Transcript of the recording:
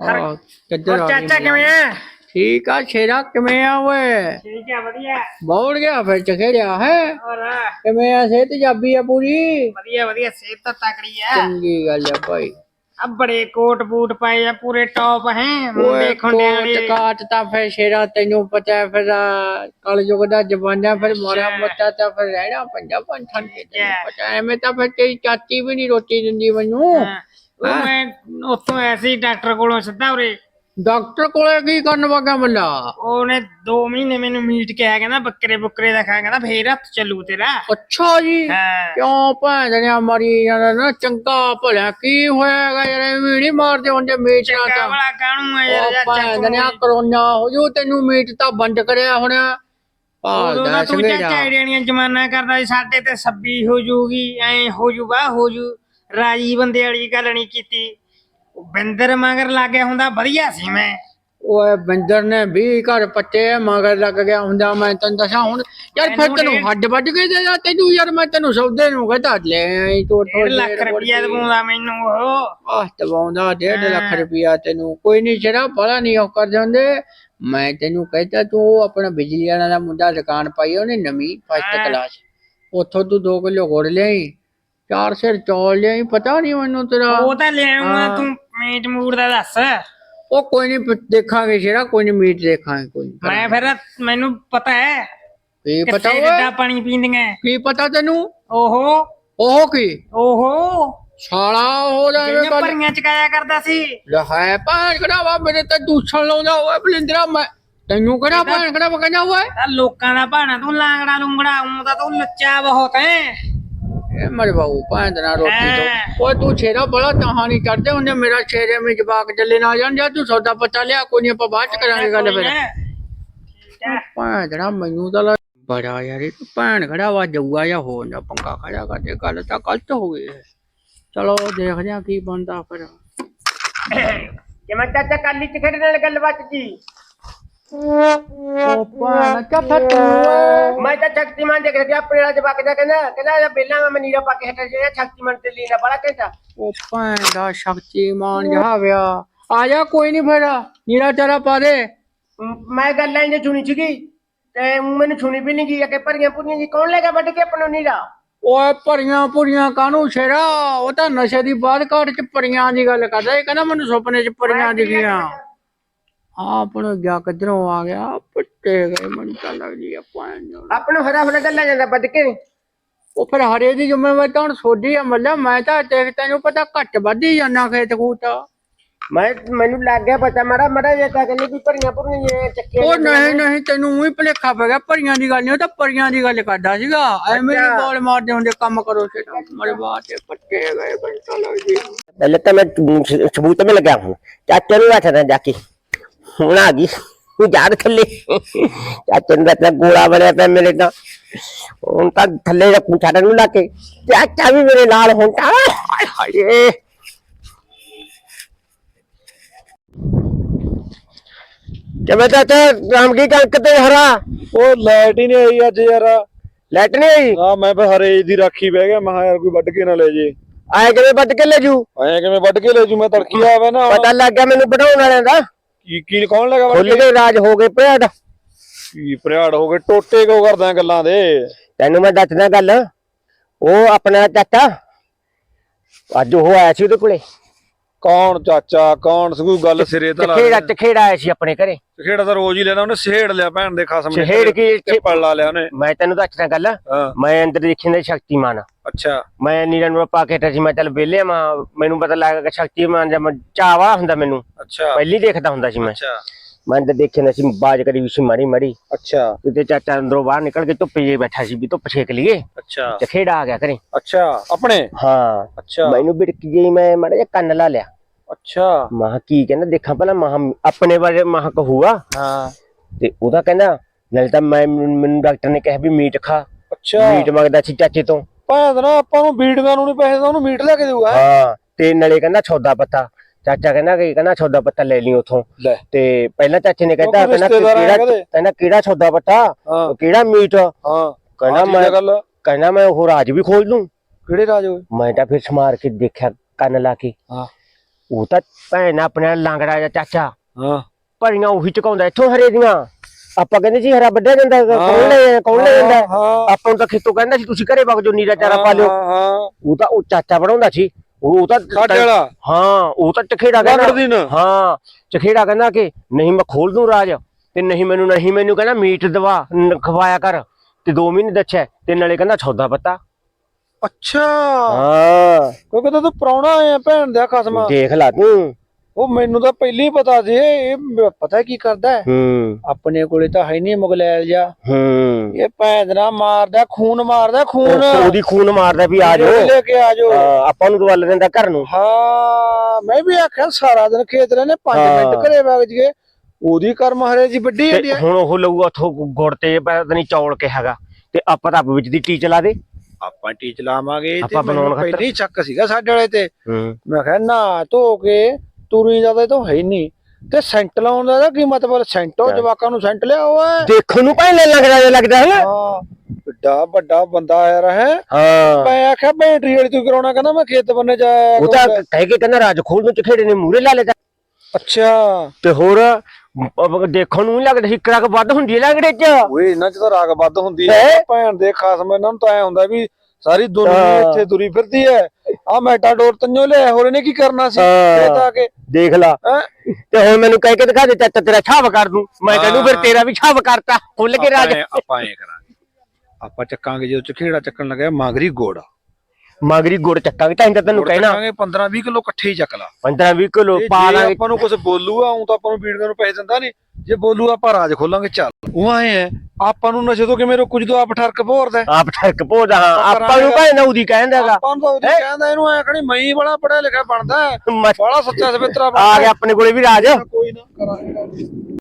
ਆਹ, ਕਿੱਧਰ ਹੋਰ ਆ ਚਾਚਾ ਕਿਵੇਂ ਆ? ਠੀਕ ਆ ਸ਼ੇਰਾ ਕਿਵੇਂ ਆ ਓਏ? ਠੀਕ ਆ ਵਧੀਆ। ਬੌੜ ਗਿਆ ਫਿਰ ਚਖੇੜਿਆ ਹੈ? ਹੋਰ? ਕਿਵੇਂ ਆ ਸਿਹਤ ਜਾਬੀ ਆ ਪੂਰੀ? ਵਧੀਆ ਵਧੀਆ ਸਿਹਤ ਤਾਂ ਤਕੜੀ ਆ। ਚੰਗੀ ਗੱਲ ਆ ਭਾਈ। ਆ ਬੜੇ ਕੋਟ ਬੂਟ ਪਾਏ ਆ ਪੂਰੇ ਟੌਪ ਹੈ? ਓਏ ਮੁੰਡੇ ਖੁੰਡਿਆਂ ਕੋਟ ਦੇ। ਕਾਟ ਤਾਂ ਫਿਰ ਸ਼ੇਰਾ ਤੈਨੂੰ ਪਤਾ ਹੈ ਫਿਰ ਕਲ ਯੁਗ ਦਾ ਜਵਾਨਾ ਫਿਰ ਮਾਰਾ ਅੱਛਾ। ਮੋਟਾ ਤਾਂ ਫਿਰ ਰਹਿਣਾ ਪੰਜਾ ਤੈਨੂੰ ਅੱਛਾ। ਪਤਾ ਐਵੇਂ ਤਾਂ ਫਿਰ ਤੇਰੀ ਚਾਚੀ ਵੀ ਨਹੀਂ ਰੋਟੀ ਦਿੰਦੀ ਮੈਨੂੰ। ਹਾਂ। ਉਹ ਮੈਂ ਉੱਥੋਂ ਐਸੀ ਡਾਕਟਰ ਕੋਲੋਂ ਸਿੱਧਾ ਉਰੇ। ਡਾਕਟਰ ਕੋਲੇ ਕੀ ਕਰਨ ਵਗਾ ਬੰਦਾ? ਉਹਨੇ 2 ਮਹੀਨੇ ਮੈਨੂੰ ਮੀਟ ਕਿਹਾ ਕਹਿੰਦਾ ਬੱਕਰੇ ਬੁੱਕਰੇ ਦਾ ਖਾ ਕਹਿੰਦਾ ਫੇਰ ਹੱਥ ਚੱਲੂ ਤੇਰਾ। ਅੱਛਾ ਜੀ। ਹਾਂ। ਕਿਉਂ ਭੈਣਿਆ ਮਰੀ ਜਾਂਦਾ ਨਾ ਚੰਗਾ ਭਲਾ ਕੀ ਹੋਏਗਾ ਯਾਰ ਐਵੇਂ ਨਹੀਂ ਮਾਰਦੇ ਹੁੰਦੇ ਮੀਟ ਨਾਲ ਚੰਗਾ ਤਾਂ। ਵਾਲਾ ਕਾਹਨੂੰ ਆ ਯਾਰ ਉਹ ਭੈਣਿਆ ਕਰੋਨਾ ਹੋ ਜੂ ਤੈਨੂੰ ਮੀਟ ਤਾਂ ਬੰਦ ਕਰਿਆ ਹੁਣ। ਉਦੋਂ ਭਾਲਦਾ ਤਾਂ ਤੂੰ ਸਵੇਰਾ ਚਾਚਾ ਏੜੀਆਂ ਜਮਾਨਾ ਕਰਦਾ ਸੀ ਸਾਡੇ ਤੇ ਸੱਬੀ ਹੋ ਜੂਗੀ ਐ ਹੋ ਜੂਗਾ ਹੋ ਜੂ। ਰਾਜੀ ਬੰਦੇ ਵਾਲੀ ਗੱਲ ਨਹੀਂ ਕੀਤੀ। ਬਿੰਦਰ ਮਗਰ ਲੱਗਿਆ ਹੁੰਦਾ ਵਧੀਆ ਸੀ ਮੈਂ। ਓਏ ਬੰਦਰ ਨੇ ਵੀ ਘਰ ਪੱਟੇ ਮਗਰ ਲੱਗ ਗਿਆ ਹੁੰਦਾ ਮੈਂ ਤੈਨੂੰ ਦੱਸਾਂ ਹੁਣ। ਯਾਰ ਫਿਰ ਤੈਨੂੰ ਹੱਡ ਵੱਢ ਕੇ ਦੇ ਤੈਨੂੰ ਯਾਰ ਮੈਂ ਤੈਨੂੰ ਸੌਦੇ ਨੂੰ ਕਹਤਾ ਲੈ ਆਈ ਤੋ 1 ਲੱਖ ਰੁਪਇਆ ਦਵਾਉਂਦਾ ਮੈਨੂੰ ਉਹ। ਆਹ ਦਵਾਉਂਦਾ 1.5 ਲੱਖ ਹਾਂ। ਰੁਪਇਆ ਤੈਨੂੰ ਕੋਈ ਨਹੀਂ ਜਿਹੜਾ ਬੜਾ ਨਹੀਂ ਉਹ ਕਰ ਜਾਂਦੇ। ਮੈਂ ਤੈਨੂੰ ਕਹਿੰਦਾ ਤੂੰ ਉਹ ਆਪਣਾ ਬਿਜਲੀ ਵਾਲਾ ਦਾ ਮੁੰਡਾ ਦੁਕਾਨ ਪਾਈ ਉਹਨੇ ਨਵੀਂ ਫਸਟ। ਕਲਾਸ ਉੱਥੋਂ ਤੂੰ 2 ਕਿਲੋ ਗੁੜ ਲਿਆਈ ਚਾਰ ਸਿਰ ਚੌਲ ਲਿਆਈ ਪਤਾ ਨਹੀਂ ਮੈਨੂੰ ਤੇਰਾ। ਉਹ ਤਾਂ ਲੈ ਆਉਂਗਾ ਹਾਂ। ਤੂੰ ਮੀਟ ਮੂੜ ਦਾ ਦੱਸ। ਉਹ ਕੋਈ ਨਹੀਂ ਦੇਖਾਂਗੇ ਜਿਹੜਾ ਕੋਈ ਨਹੀਂ ਮੀਟ ਦੇਖਾਂਗੇ ਕੋਈ। ਮੈਂ ਫਿਰ ਮੈਨੂੰ ਪਤਾ ਹੈ ਕੀ ਪਤਾ ਓਏ? ਡੱਡਾ ਪਾਣੀ ਪੀਂਦੀਆਂ। ਕੀ ਪਤਾ ਤੈਨੂੰ? ਓਹੋ। ਉਹ ਕੀ? ਓਹੋ। ਸਾਲਾ ਹੋ ਜਾਵੇ ਗੱਲ ਭਰੀਆਂ ਚਕਾਇਆ ਕਰਦਾ ਸੀ। ਲੈ ਹੈ ਭਾਣ ਕਢਾਵਾ ਮੇਰੇ ਤੇ ਦੂਸਣ ਲਾਉਂਦਾ ਓਏ ਬਲਿੰਦਰਾ ਮੈਂ ਤੈਨੂੰ ਕਿਹੜਾ ਭਾਣ ਕਢਾਵਾ ਕਹਿੰਦਾ ਓਏ? ਲੋਕਾਂ ਦਾ ਭਾਣਾ ਤੂੰ ਲਾਂਗੜਾ ਲੂੰਗੜਾ ਤਾਂ ਤੂੰ ਲੱਚਾ ਬਹੁਤ ਹੈ। ਇਹ ਮਰ ਬਾਬੂ ਭਾਂ ਨਾ ਰੋਟੀ ਹੈਂ। ਤੋਂ ਓਏ ਤੂੰ ਛੇਰਾ ਬੜਾ ਕਹਾਣੀ ਕਰਦੇ ਉਹਨੇ ਮੇਰਾ ਛੇਰੇ ਵਿੱਚ ਜਵਾਕ ਜੱਲੇ ਨਾ ਜਾਣ ਜਾ ਤੂੰ ਸੌਦਾ ਪਤਾ ਲਿਆ ਕੋਈ ਨਹੀਂ ਆਪਾਂ ਬਾਅਦ ਚ ਕਰਾਂਗੇ ਗੱਲ ਫਿਰ। ਠੀਕ ਹੈ ਭਾਂ ਜਣਾ ਮੈਨੂੰ ਤਾਂ ਬੜਾ ਯਾਰ ਇਹ ਭਾਣ ਕਢਾਵਾ ਜਾਊਗਾ ਜਾਂ ਹੋਰ ਨਾ ਪੰਗਾ ਖੜਾ ਕਰਦੇ ਗੱਲ ਤਾਂ ਗਲਤ ਹੋ ਗਈ ਹੈ। ਚਲੋ ਦੇਖਦੇ ਆ ਕੀ ਬਣਦਾ ਫਿਰ। ਮੈਂ ਚਾਚਾ ਕਾਲੀ ਚ ਖੇਡਣ ਨਾਲ ਗੱਲਬਾਤ ਕੀ ਉਹ ਭਾਣ ਮੈਂ ਤਾਂ ਸ਼ਕਤੀਮਾਨ ਦੇਖ ਰਿਹਾ ਆਪਣੇ ਨਾਲ ਜਵਾਕ ਦਾ ਕਹਿੰਦਾ ਕਹਿੰਦਾ ਇਹ ਬੇਲਾਂ ਮੈਂ ਨੀਰਾ ਪਾ ਕੇ ਹਟ ਜਿਹੜਾ ਸ਼ਕਤੀਮਾਨ ਤੇ ਲੀਨਾ ਬੜਾ ਕਹਿੰਦਾ। ਉਹ ਭੈਣ ਦਾ ਸ਼ਕਤੀਮਾਨ ਜਹਾ ਵਿਆ ਆ ਜਾ ਕੋਈ ਨਹੀਂ ਫਿਰ ਨੀਰਾ ਚਾਰਾ ਪਾ ਦੇ। ਮੈਂ ਗੱਲਾਂ ਇਹਨੇ ਸੁਣੀ ਸੀਗੀ ਤੇ ਊਂ ਮੈਨੂੰ ਸੁਣੀ ਵੀ ਨਹੀਂ ਗਈ ਕਿ ਭਰੀਆਂ ਭੁਰੀਆਂ ਜੀ ਕੌਣ ਲੈ ਗਿਆ ਵੱਢ ਕੇ ਆਪਣਾ ਨੀਰਾ? ਓਏ ਭਰੀਆਂ ਭੁਰੀਆਂ ਕਾਹਨੂੰ ਛੇੜਾ? ਉਹ ਤਾਂ ਨਸ਼ੇ ਦੀ ਬਾਦ ਘਾਟ ਚ ਭਰੀਆਂ ਦੀ ਗੱਲ ਕਰਦਾ ਇਹ ਕਹਿੰਦਾ ਮੈਨੂੰ ਸੁਪਨੇ ਚ ਭਰੀਆਂ ਦਿਖੀਆਂ। ਆਪਣਾ ਗਿਆ ਕਿਧਰੋਂ ਆ ਗਿਆ ਪੱਟੇ ਗਏ ਮੈਨੂੰ ਤਾਂ ਲੱਗਦੀ ਆ ਪਾਣੀ ਆਪਣੇ ਫਟਾਫਟ ਗੱਲਾਂ ਜਾਂਦਾ ਵੱਧ ਕੇ। ਉਹ ਫਿਰ ਹਰੇ ਦੀ ਜ਼ਿੰਮੇਵਾਰੀ ਤਾਂ ਹੁਣ ਆ ਮੱਲਾ ਮੈਂ ਤਾਂ ਦੇਖ ਤੈਨੂੰ ਪਤਾ ਘੱਟ ਵੱਧ ਹੀ ਖੇਤ ਖੂਤ। ਮੈਂ ਮੈਨੂੰ ਲੱਗ ਗਿਆ ਪਤਾ ਮਾੜਾ ਮਾੜਾ ਜੇ ਤਾਂ ਕਹਿੰਦੇ ਵੀ ਭਰੀਆਂ ਭਰੀਆਂ ਚੱਕੀਆਂ ਉਹ ਨਹੀਂ ਨਹੀਂ ਤੈਨੂੰ ਉਹੀ ਭਲੇਖਾ ਪੈ ਗਿਆ ਭਰੀਆਂ ਦੀ ਗੱਲ ਨਹੀਂ ਉਹ ਤਾਂ ਪਰੀਆਂ ਦੀ ਗੱਲ ਕਰਦਾ ਸੀਗਾ। ਐਵੇਂ ਹੀ ਬੋਲ ਮਾਰਦੇ ਹੁੰਦੇ ਕੰਮ ਕਰੋ ਸੇਟਾ ਮਰੇ ਬਾਤੇ ਪੱਟੇ ਗਏ ਬੰਟਾ ਲੱਗਦੀ ਪਹਿਲੇ ਤਾਂ ਮੈਂ ਸਬੂਤ ਮੇ ਲੱਗਿਆ ਹੁਣ। ਚਾਚੇ ਨੂੰ ਆਖਦਾ ਜਾ ਕੇ। ਹੁਣ ਆ ਗਈ। ਜਾੜ ਥੱਲੇ। ਚਾਚੇ ਨੂੰ ਤਾਂ ਗੋਲਾ ਬਣਿਆ ਪਿਆ ਮੇਰੇ ਤਾਂ। ਹੁਣ ਤਾਂ ਥੱਲੇ ਦਾ ਕੁਛਾੜਾ ਨੂੰ ਲਾ ਕੇ। ਚਾਚਾ ਵੀ ਮੇਰੇ ਨਾਲ ਹੁਣ ਤਾਂ। ਹਾਏ ਹਾਏ। ਕਿਵੇਂ ਚਾਚਾ? ਰਾਮ ਕੀ ਕਣਕ ਤੇ ਹਰਾ। ਉਹ ਲੈਟ ਹੀ ਨਹੀਂ ਆਈ ਅੱਜ ਯਾਰ। ਲੈਟ ਨਹੀਂ ਆਈ? ਆ ਮੈਂ ਫਿਰ ਹਰੇਜ ਦੀ ਰਾਖੀ ਬਹਿ ਗਿਆ। ਮੈਂ ਕਿਹਾ ਯਾਰ ਕੋਈ ਵੱਢ ਕੇ ਨਾ ਲੈ ਜੇ। ਆਏ ਕਿਵੇਂ ਵੱਢ ਕੇ ਲੈ ਜੂ? ਐ ਕਿਵੇਂ ਵੱਢ ਕੇ ਲੈ ਜੂ? ਮੈਂ ਤੜਕੀ ਆਵੇ ਨਾ। ਪਤਾ ਲੱਗ ਗਿਆ ਮੈਨੂੰ ਵਧਾਉਣ ਵਾਲਿਆਂ ਦਾ। ਕੀ ਕੌਣ ਲਗਾ ਖੁੱਲ ਕੇ? ਗਏ ਰਾਜ ਹੋ ਗਏ ਭਿਆੜ ਕੀ ਭਰਿਆੜ ਹੋ ਗਏ? ਟੋਟੇ ਕਿਉਂ ਕਰਦਾ ਗੱਲਾਂ ਦੇ? ਤੈਨੂੰ ਮੈਂ ਦੱਸਦਾ ਗੱਲ। ਉਹ ਆਪਣਾ ਚਾਚਾ। ਅੱਜ ਉਹ ਆਇਆ ਸੀ ਉਹਦੇ ਕੋਲੇ। ਕੌਣ ਚਾਚਾ ਕੌਣ ਸਗੂ ਗੱਲ ਸਿਰੇ ਤਾਂ ਲਾ ਚਖੇੜਾ ਚਖੇੜਾ ਆਇਆ ਸੀ ਆਪਣੇ ਘਰੇ। ਖੇੜਾ ਤਾਂ ਰੋਜ਼ ਹੀ ਲੈਣਾ ਉਹਨੇ ਸਹੇੜ ਲਿਆ ਭੈਣ ਦੇ ਖਸਮ ਨੇ ਛੇੜ ਕੀ ਪੜ ਲਾ ਲਿਆ ਉਹਨੇ। ਮੈਂ ਤੈਨੂੰ ਦੱਸਦਾ ਗੱਲ ਮੈਂ ਅੰਦਰ ਦੇਖਣ ਦਾ ਸ਼ਕਤੀਮਾਨ। ਅੱਛਾ। ਮੈਂ ਨੀਰਾਂ ਨੂੰ ਪਾ ਕੇ ਸੀ ਮੈਂ ਚੱਲ ਵਿਹਲੇ ਮੈਂ ਮੈਨੂੰ ਪਤਾ ਲੱਗਾ ਕਿ ਸ਼ਕਤੀਮਾਨ ਜਮ ਚਾਵਾ ਹੁੰਦਾ ਮੈਨੂੰ। ਅੱਛਾ। ਪਹਿਲੀ ਦੇਖਦਾ ਹੁੰਦਾ ਸੀ ਮੈਂ। ਅੱਛਾ। ਮੈਂ ਅੰਦਰ ਦੇਖਿਆ ਨਾ ਸੀ ਬਾਜ ਕਰੀ ਵੀ ਸੀ ਮਾਰੀ ਮਾਰੀ ਅੱਛਾ ਕਿਤੇ ਚਾਚਾ ਅੰਦਰੋਂ ਬਾਹਰ ਨਿਕਲ ਕੇ ਧੁੱਪੇ ਜੇ ਬੈਠਾ ਸੀ ਵੀ ਧੁੱਪ ਛੇਕ ਲਈਏ ਅੱਛਾ ਚਖੇੜਾ ਆ ਗਿਆ ਘਰੇ ਅੱਛਾ ਆਪਣੇ ਹਾਂ ਅੱਛਾ ਮੈਨੂੰ ਬਿੜਕ ਗਈ ਮੈਂ ਮਾੜਾ ਜਿਹਾ ਕੰਨ ਲਾ ਲਿਆ ਅੱਛਾ ਮਾਹ ਕੀ ਕਹਿੰਦਾ ਦੇਖਾਂ ਪਹਿਲਾਂ ਮਾਹ ਆਪਣੇ ਬਾਰੇ ਮਾਹ ਕਹੂਗਾ ਹਾਂ ਤੇ ਉਹਦਾ ਕਹਿੰਦਾ ਨਾਲੇ ਤਾਂ ਮੈਂ ਮੈਨੂੰ ਡਾਕਟਰ ਨੇ ਕਿਹਾ ਵੀ ਮੀਟ ਖਾ ਅੱਛਾ ਮੀਟ ਮੰਗਦਾ ਸੀ ਚਾਚੇ ਤੋਂ ਭੈਣ ਨਾ ਆਪਾਂ ਨੂੰ ਬੀੜੀਆਂ ਨੂੰ ਨਹੀਂ ਪੈਸੇ ਤਾਂ ਉਹਨੂੰ ਮੀਟ ਲੈ ਕੇ ਦੇਊਗਾ ਹਾਂ ਤੇ ਨਾਲੇ ਕਹਿੰਦਾ ਸੌਦਾ ਪੱਤਾ ਚਾਚਾ ਕਹਿੰਦਾ ਕਿ ਕਹਿੰਦਾ ਸੌਦਾ ਪੱਤਾ ਲੈ ਲਈ ਉਥੋਂ। ਲੈ। ਤੇ ਪਹਿਲਾਂ ਚਾਚੇ ਨੇ ਕਹਿੰਦਾ ਕੋਈ ਕਹਿੰਦਾ ਰਿਸ਼ਤੇਦਾਰ ਆਇਆ ਕਿਹੜਾ ਕਦੇ? ਕਹਿੰਦਾ ਕਿਹੜਾ ਸੌਦਾ ਪੱਤਾ? ਹਾਂ। ਕਿਹੜਾ ਮੀਟ? ਹਾਂ। ਕਹਿੰਦਾ ਆਹ ਚੀਜ਼ ਆ ਮੈਂ ਗੱਲ ਕਹਿੰਦਾ ਮੈਂ ਉਹ ਰਾਜ ਵੀ ਖੋਲ ਦੂੰ। ਕਿਹੜੇ ਰਾਜ ਹੋਏ ਮੈਂ ਤਾਂ ਫਿਰ ਸਮਾਰ ਕੇ ਦੇਖਿਆ ਕੰਨ ਲਾ ਕੇ। ਹਾਂ। ਉਹ ਤਾਂ ਭੈਣ ਆਪਣੇ ਲੰਗੜਾ ਜਿਹਾ ਚਾਚਾ। ਹਾਂ। ਭਰੀਆਂ ਉਹੀ ਚਕਾਉਂਦਾ ਇੱਥੋਂ ਹਰੇ ਦੀਆਂ। ਆਪਾਂ ਕਹਿੰਦੇ ਸੀ ਹਰਾ ਵੱਢਿਆ ਜਾਂਦਾ ਹੈਗਾ। ਕੌਣ ਲੈ ਕੌਣ ਲੈ ਜਾਂਦਾ? ਹਾਂ। ਆਪਾਂ ਨੂੰ ਤਾਂ ਖੇਤੋਂ ਕਹਿੰਦਾ ਸੀ ਤੁਸੀਂ ਘਰੇ ਵਗ ਜੋ ਨੀਰਾ ਚਾਰਾ ਪਾ ਲਿਓ। ਹਾਂ। ਉਹ ਤਾਂ ਉਹ ਚਾਚਾ ਬਣਾਉਂਦਾ ਸੀ। ਉਹ ਤਾਂ ਸਾਡੇ ਵਾਲਾ? ਹਾਂ ਉਹ ਤਾਂ ਚਖੇੜਾ ਕਹਿੰਦਾ ਹਾਂ ਚਖੇੜਾ ਕਹਿੰਦਾ ਕਿ ਨਹੀਂ ਮੈਂ ਖੋਲ ਦੂੰ ਰਾਜ ਤੇ ਨਹੀਂ ਮੈਨੂੰ ਨਹੀਂ ਮੈਨੂੰ ਕਹਿੰਦਾ ਮੀਟ ਦਵਾ ਖਵਾਇਆ ਕਰ ਤੇ 2 ਮਹੀਨੇ ਦੱਛਿਆ ਤੇ ਨਾਲੇ ਕਹਿੰਦਾ ਸੌਦਾ ਪੱਤਾ। ਅੱਛਾ। ਹਾਂ। ਕਿਉਂਕਿ ਤਾਂ ਪ੍ਰਾਹੁਣਾ ਆਇਆ ਭੈਣ ਦਾ ਖਸਮਾ। ਦੇਖ ਲਾ ਤੂੰ। ਉਹ ਮੈਨੂੰ ਤਾਂ ਪਹਿਲਾਂ ਹੀ ਪਤਾ ਸੀ ਇਹ ਮ- ਪਤਾ ਕੀ ਕਰਦਾ ਹੈ? ਹੂੰ। ਆਪਣੇ ਕੋਲੇ ਤਾਂ ਹੈ ਨਹੀਂ ਮੁਗਲੈਲ ਜਾ ਹੂੰ। ਇਹ ਦਾ ਮਾਰਦਾ ਖੂਨ ਮਾਰਦਾ ਖੂਨ। ਉਹ- ਉਹਦੀ ਖੂਨ ਮਾਰਦਾ ਵੀ ਆ ਜਾਓ। ਲੈ ਕੇ ਆ ਜਾਓ। ਹਾਂ, ਆਪਾਂ ਨੂੰ ਦਵਲ ਦਿੰਦਾ ਘਰ ਨੂੰ। ਹਾਂ ਮੈਂ ਵੀ ਆਖਿਆ ਸਾਰਾ ਦਿਨ ਖੇਤ ਰਹੇ ਨੇ 5 ਹਾਂ। ਮਿੰਟ ਘਰੇ ਵਗ ਜਗੇ ਉਹਦੀ ਕਰਮ ਹਰੇ ਜੀ ਵੱਡੀ ਹੁੰਦੀ ਹੈ। ਹੁਣ ਉਹ ਲਊਗਾ ਉਥੋਂ ਗੁੜ ਤੇ ਪਤਾ ਨਹੀਂ ਚੌਲ ਕਿਹਾਗਾ ਤੇ ਆਪਾਂ ਤਾਂ ਆਪ ਵਿੱਚ ਦੀ ਟੀ ਚਲਾ ਦੇ। ਆਪਾਂ ਟੀਚ ਲਾਵਾਂਗੇ ਤੇ ਆਪਾਂ ਮੈਨੂੰ ਬਣਾਉਣ ਖਾਤਰ। ਪਹਿਲਾਂ ਚੱਕ ਸੀਗਾ ਸਾਡੇ ਵਾਲੇ ਤੇ। ਹੂੰ। ਮੈਂ ਕਿਹਾ ਨਾ ਧੋ ਕੇ ਤੁਰੀ ਜਾਂਦਾ ਤਾਂ ਹੈ ਹੀ ਨਹੀਂ। ਤੇ ਸੈਂਟ ਲਾਉਣ ਦਾ ਇਹਦਾ ਕੀ ਮਤਲਬ ਸੈਂਟੋ ਜਵਾਕਾਂ ਨੂੰ ਸੈਂਟ ਲਿਆ ਓਏ। ਦੇਖਣ ਨੂੰ ਭਾਵੇਂ ਲੱਗਦਾ ਜਿਹਾ ਲੱਗਦਾ ਹੈ ਨਾ। ਹਾਂ ਵੱਡਾ ਵੱਡਾ ਬੰਦਾ ਆਇਆ ਰਹਾ ਹਾਂ। ਮੈਂ ਆਖਿਆ ਬੈਟਰੀ ਵਾਲੀ ਤੂੰ ਕਰਾਉਣਾ ਕਹਿੰਦਾ ਮੈਂ ਖੇਤ ਬੰਨੇ ਜਾਇਆ ਉਹ ਤਾਂ। ਕਹਿ ਕੇ ਕਹਿੰਦਾ ਰਾਜ ਖੋਲ ਨੂੰ ਚਖੇੜੇ ਨੇ ਮੂਰੇ ਲਾ ਲਿਆ ਅੱਛਾ। ਤੇ ਹੋਰ ਦੇਖਣ ਨੂੰ ਲੱਗਦਾ ਸੀ ਕੜਕ ਵੱਧ ਹੁੰਦੀ ਹੈ ਲੰਗੜੇ ਚ। ਓਏ ਇਹਨਾਂ ਚ ਤਾਂ ਰਾਗ ਵੱਧ ਹੁੰਦੀ ਹੈਂ? ਭੈਣ ਦੇ ਖਾਸਮ ਇਹਨਾਂ ਨੂੰ ਤਾਂ ਐ ਹੁੰਦਾ ਵੀ ਸਾਰੀ ਦੁਨੀਆ। ਇੱਥੇ ਤੁਰੀ ਫਿਰਦੀ ਹੈ। ਆ ਮੈਟਾਡੋਰ ਤੰਨੋ ਲਿਆ ਹੋਰ ਇਹਨੇ ਕੀ ਕਰਨਾ ਸੀ? ਹਾਂ। ਖੇਤ ਆ ਕੇ। ਦੇਖ ਲਾ? ਤੇ ਹੁਣ ਮੈਨੂੰ ਕਹਿ ਕੇ ਦਿਖਾ ਦੇ ਚਾਚਾ ਤੇਰਾ ਛਾਵ ਕਰ ਦੂੰ। ਮੈਂ ਕਹਿੰਦਾ ਫਿਰ। ਤੇਰਾ ਵੀ ਛਾਵ ਕਰਤਾ। ਖੁੱਲ ਕੇ ਰਾਜ। ਆਪਾਂ ਐਂ- ਕਰਾਂਗੇ। ਆਪਾਂ ਚੱਕਾਂਗੇ ਜਦੋਂ ਚਖੇੜਾ ਚੱਕਣ ਲੱਗਿਆ ਮਾਗਰੀ ਗੋੜਾ। ਮਗਰੀ ਗੁੜ ਚੱਕਾਂਗੇ ਤਾਂ ਇੰਦਾ ਤੈਨੂੰ ਕਹਿਣਾ। 15 20 ਕਿਲੋ ਇਕੱਠੇ ਹੀ ਚੱਕ ਲਾ। 15 20 ਕਿਲੋ ਤੇ ਪਾ ਲਾਂਗੇ ਆਪਾਂ ਨੂੰ ਕੁਝ ਬੋਲੂਗਾ ਉਹ ਤਾਂ ਆਪਾਂ ਨੂੰ ਵੀਡੀਓ ਨੂੰ ਪੈਸੇ ਦਿੰਦਾ ਨਹੀਂ। ਜੇ ਬੋਲੂ ਆਪਾਂ ਰਾਜ ਖੋਲਾਂਗੇ ਚੱਲ। ਉਹ ਆਏ ਐ ਆਪਾਂ ਨੂੰ ਨਸ਼ੇ ਤੋਂ ਕਿਵੇਂ ਰੋਕੂ ਜਦੋਂ ਆਪ ਠਰਕ ਭੋਰਦਾ? ਆਪ ਠਰਕ ਪੋਦਾ ਹਾਂ ਆਪਾਂ ਨੂੰ। ਭਾਵੇਂ ਉਹਦੀ ਕਹਿੰਦਾਗਾ ਆਪਾਂ ਨੂੰ ਉਹਦੀ ਕਹਿੰਦਾ ਇਹਨੂੰ ਐ ਖਣੀ ਮਈ ਬੜਾ ਪੜਿਆ ਲਿਖਿਆ ਬਣਦਾ। ਬੜਾ ਸੱਚਾ ਸਵੇਤਰਾ ਆ ਗਿਆ ਆਪਣੇ ਕੋਲੇ ਵੀ ਰਾਜ ਕੋਈ ਨਾ ਕਰਾਂਗੇ